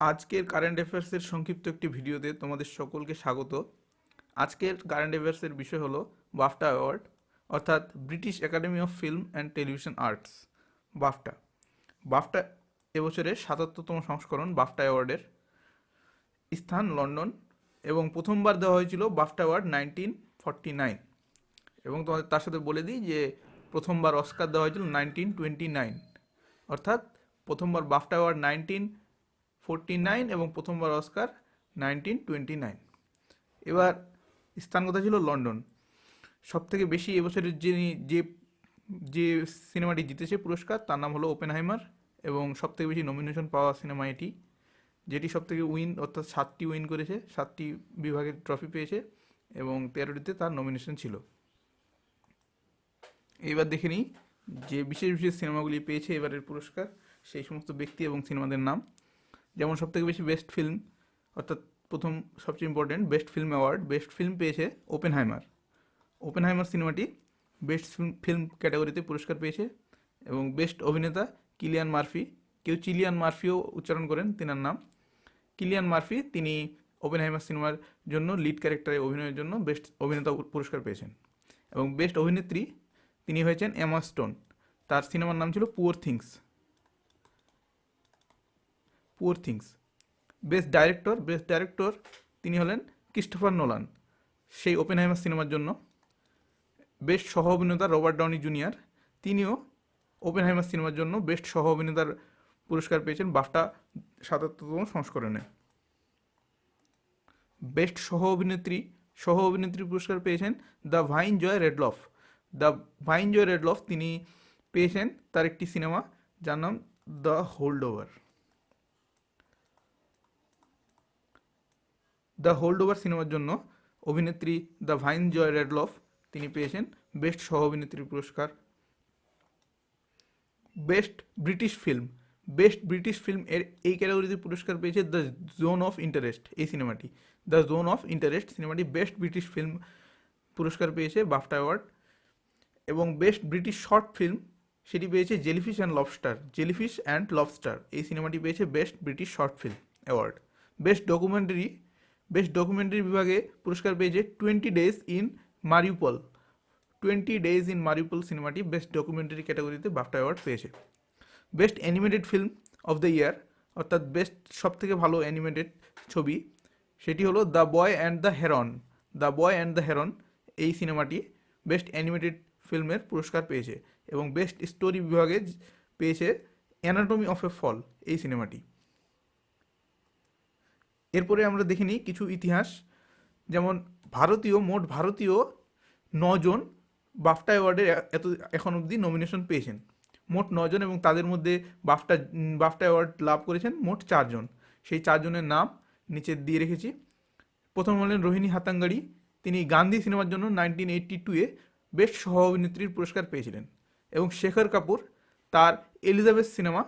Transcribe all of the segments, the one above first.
আজকের কারেন্ট অ্যাফেয়ার্সের সংক্ষিপ্ত একটি ভিডিওতে তোমাদের সকলকে স্বাগত। আজকের কারেন্ট অ্যাফেয়ার্সের বিষয় হলো বাফটা অ্যাওয়ার্ড অর্থাৎ British Academy of Film and Television Arts BAFTA BAFTA এবছরের সাতাত্তরতম সংস্করণ বাফটা অ্যাওয়ার্ডের স্থান লন্ডন এবং প্রথমবার দেওয়া হয়েছিল BAFTA award nineteen forty nine এবং তোমাদের তার সাথে বলে দিই যে প্রথমবার অস্কার দেওয়া হয়েছিল নাইনটিন টোয়েন্টি নাইন অর্থাৎ প্রথমবার BAFTA award nineteen forty nine এবং প্রথমবার অস্কার নাইনটিন টোয়েন্টি নাইন। এবার স্থান কথা ছিল? লন্ডন। সব থেকে বেশি এবছরের যিনি যে যে সিনেমাটি জিতেছে পুরস্কার, তার নাম হলো ওপেনহাইমার এবং সব থেকে বেশি নমিনেশন পাওয়া সিনেমা এটি, যেটি সব থেকে উইন, অর্থাৎ সাতটি উইন করেছে, সাতটি বিভাগের ট্রফি পেয়েছে এবং তেরোটিতে তার নমিনেশন ছিল। এবার দেখে নিই যে বিশেষ বিশেষ সিনেমাগুলি পেয়েছে এবারের পুরস্কার, সেই সমস্ত ব্যক্তি এবং সিনেমাদের নাম। যেমন সবথেকে বেশি বেস্ট ফিল্ম অর্থাৎ প্রথম সবচেয়ে important best film award best film পেয়েছে ওপেন হাইমার ওপেন হাইমার সিনেমাটি বেস্ট ফিল্ম ক্যাটাগরিতে পুরস্কার পেয়েছে এবং বেস্ট অভিনেতা কিলিয়ান মার্ফি কেউ চিলিয়ান মার্ফিও উচ্চারণ করেন তেনার নাম। কিলিয়ান মার্ফি তিনি ওপেন হাইমার সিনেমার জন্য লিড ক্যারেক্টারে অভিনয়ের জন্য বেস্ট অভিনেতা পুরস্কার পেয়েছেন এবং বেস্ট অভিনেত্রী তিনি হয়েছেন এমা স্টোন তার সিনেমার নাম ছিল Poor Things Poor Things best director best director তিনি হলেন ক্রিস্টোফার নোলান সেই ওপেনহাইমার সিনেমার জন্য। বেস্ট সহ অভিনেতা রবার্ট ডাউনি জুনিয়র তিনিও ওপেন হাইমার সিনেমার জন্য বেস্ট সহ অভিনেতার পুরস্কার পেয়েছেন বাফটা সাতাত্তরতম সংস্করণে। বেস্ট সহ অভিনেত্রী সহ অভিনেত্রী পুরস্কার পেয়েছেন Da'Vine Joy Randolph Da'Vine Joy Randolph তিনি পেয়েছেন তার একটি সিনেমা যার নাম the hold over the hold over সিনেমার জন্য অভিনেত্রী দ্য ভাইন জয় রেডলফ তিনি পেয়েছেন বেস্ট সহ অভিনেত্রী পুরস্কার। Best British film. Best British film এর এই ক্যাটাগরিতে পুরস্কার পেয়েছে দ্য জোন অফ ইন্টারেস্ট এই সিনেমাটি। দ্য জোন অফ ইন্টারেস্ট সিনেমাটি বেস্ট ব্রিটিশ ফিল্ম পুরস্কার পেয়েছে, বাফটা অ্যাওয়ার্ড। এবং বেস্ট ব্রিটিশ শর্ট ফিল্ম সেটি পেয়েছে Jellyfish and Lobster, Jellyfish and Lobster এই সিনেমাটি পেয়েছে best British short film award. Best documentary best documentary বিভাগে পুরস্কার পেয়েছে twenty days in Mariupol twenty days in Mariupol সিনেমাটি বেস্ট ডকুমেন্টারি ক্যাটাগরিতে বাফটা অ্যাওয়ার্ড পেয়েছে। Best animated film of the year অর্থাৎ বেস্ট সব থেকে ভালো অ্যানিমেটেড ছবি, সেটি হলো the Boy and the Heron the Boy and the Heron এই সিনেমাটি বেস্ট অ্যানিমেটেড ফিল্মের পুরস্কার পেয়েছে এবং বেস্ট স্টোরি বিভাগে পেয়েছে অ্যানাটমি অফ এ ফল এই সিনেমাটি এরপরে আমরা দেখে নিই কিছু ইতিহাস। যেমন ভারতীয়, মোট ভারতীয় নজন বাফটা অ্যাওয়ার্ডের এত, এখন অবধি নমিনেশন পেয়েছেন। মোট নজন এবং তাদের মধ্যে বাফটা বাফটা অ্যাওয়ার্ড লাভ করেছেন মোট চারজন। সেই চারজনের নাম নিচে দিয়ে রেখেছি। প্রথম হলেন রোহিণী হাতাঙ্গাড়ি। তিনি গান্ধী সিনেমার জন্য নাইনটিন এইট্টি টুয়ে বেস্ট সহ অভিনেত্রীর পুরস্কার পেয়েছিলেন। এবং শেখর কাপুর, তার এলিজাবেথ সিনেমা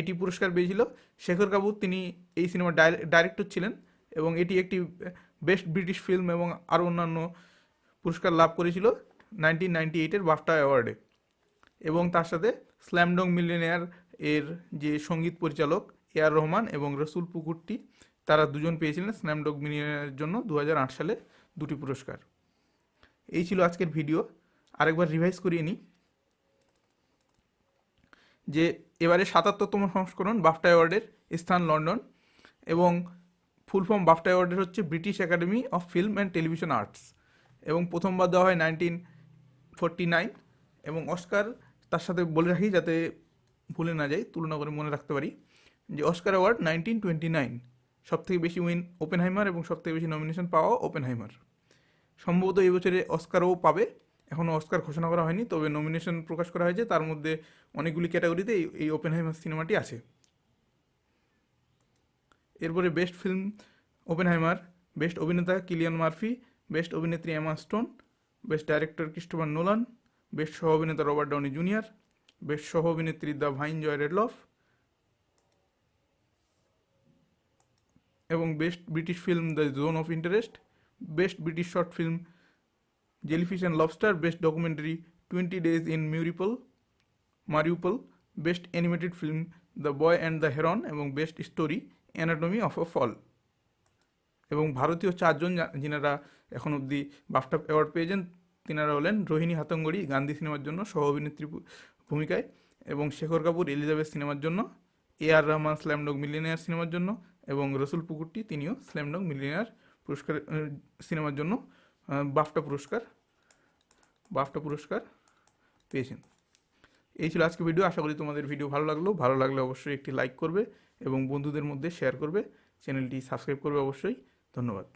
এটি পুরস্কার পেয়েছিল। শেখর কাপুর তিনি এই সিনেমার ডাইরেক্টর ছিলেন এবং এটি একটি বেস্ট ব্রিটিশ ফিল্ম এবং আরও অন্যান্য পুরস্কার লাভ করেছিল নাইনটিন নাইনটি এইটের বাফটা অ্যাওয়ার্ডে। এবং তার সাথে স্ল্যামডং মিলিয়নিয়ার এর যে সংগীত পরিচালক এ আর রহমান এবং রসুল পুকুরটি, তারা দুজন পেয়েছিলেন স্ল্যামডং মিলিয়নিয়ারের জন্য দু হাজার আট সালে দুটি পুরস্কার। এই ছিল আজকের ভিডিও। আরেকবার রিভাইজ করিয়ে নিই যে এবারে সাতাত্তরতম সংস্করণ বাফটা অ্যাওয়ার্ডের স্থান লন্ডন এবং ফুল ফর্ম বাফটা অ্যাওয়ার্ডের হচ্ছে British Academy of Film and Television Arts এবং প্রথমবার দেওয়া হয় নাইনটিন ফোরটি নাইন এবং অস্কার তার সাথে বলে রাখি যাতে ভুলে না যাই, তুলনা করে মনে রাখতে পারি যে Oscar award nineteen twenty nine সব থেকে বেশি উইন ওপেনহাইমার এবং সব থেকে বেশি নমিনেশন পাওয়া ওপেনহাইমার। সম্ভবত এই বছরে অস্কারও পাবে। এখনও অস্কার ঘোষণা করা হয়নি, তবে নমিনেশন প্রকাশ করা হয়েছে। তার মধ্যে অনেকগুলি ক্যাটাগরিতে এই এই ওপেনহাইমার সিনেমাটি আছে। এরপরে বেস্ট ফিল্ম ওপেনহাইমার বেস্ট অভিনেতা কিলিয়ান মার্ফি বেস্ট অভিনেত্রী Emma Stone best director Christopher Nolan best সহ অভিনেতা রবার্ট ডাউনি জুনিয়র বেস্ট সহ অভিনেত্রী দ্য ভাইন জয় রেডলফ এবং best British film the zone of interest best British short film jellyfish and lobster best documentary twenty days in Mariupol Mariupol best animated film the boy and the heron এবং best story anatomy of a fall এবং ভারতীয় চারজন যিনারা এখন অবধি BAFTA award পেয়েছেন, তিনারা হলেন রোহিণী হাতঙ্গড়ি, গান্ধী সিনেমার জন্য সহ অভিনেত্রী ভূমিকায়, এবং শেখর কাপুর এলিজাবেথ সিনেমার জন্য এ আর রহমান স্ল্যামডগ মিলিয়নিয়ার সিনেমার জন্য, এবং রসুল পুকুরটি তিনিও স্ল্যামডগ মিলিয়নিয়ার পুরস্কার, সিনেমার জন্য বাফটা পুরস্কার বাফটা পুরস্কার পেয়েছেন। এই ছিল আজকে ভিডিও আশা করি তোমাদের ভিডিও ভালো লাগল। ভালো লাগলে অবশ্যই একটি লাইক করবে এবং বন্ধুদের মধ্যে শেয়ার করবে। চ্যানেলটি সাবস্ক্রাইব করবে অবশ্যই। ধন্যবাদ।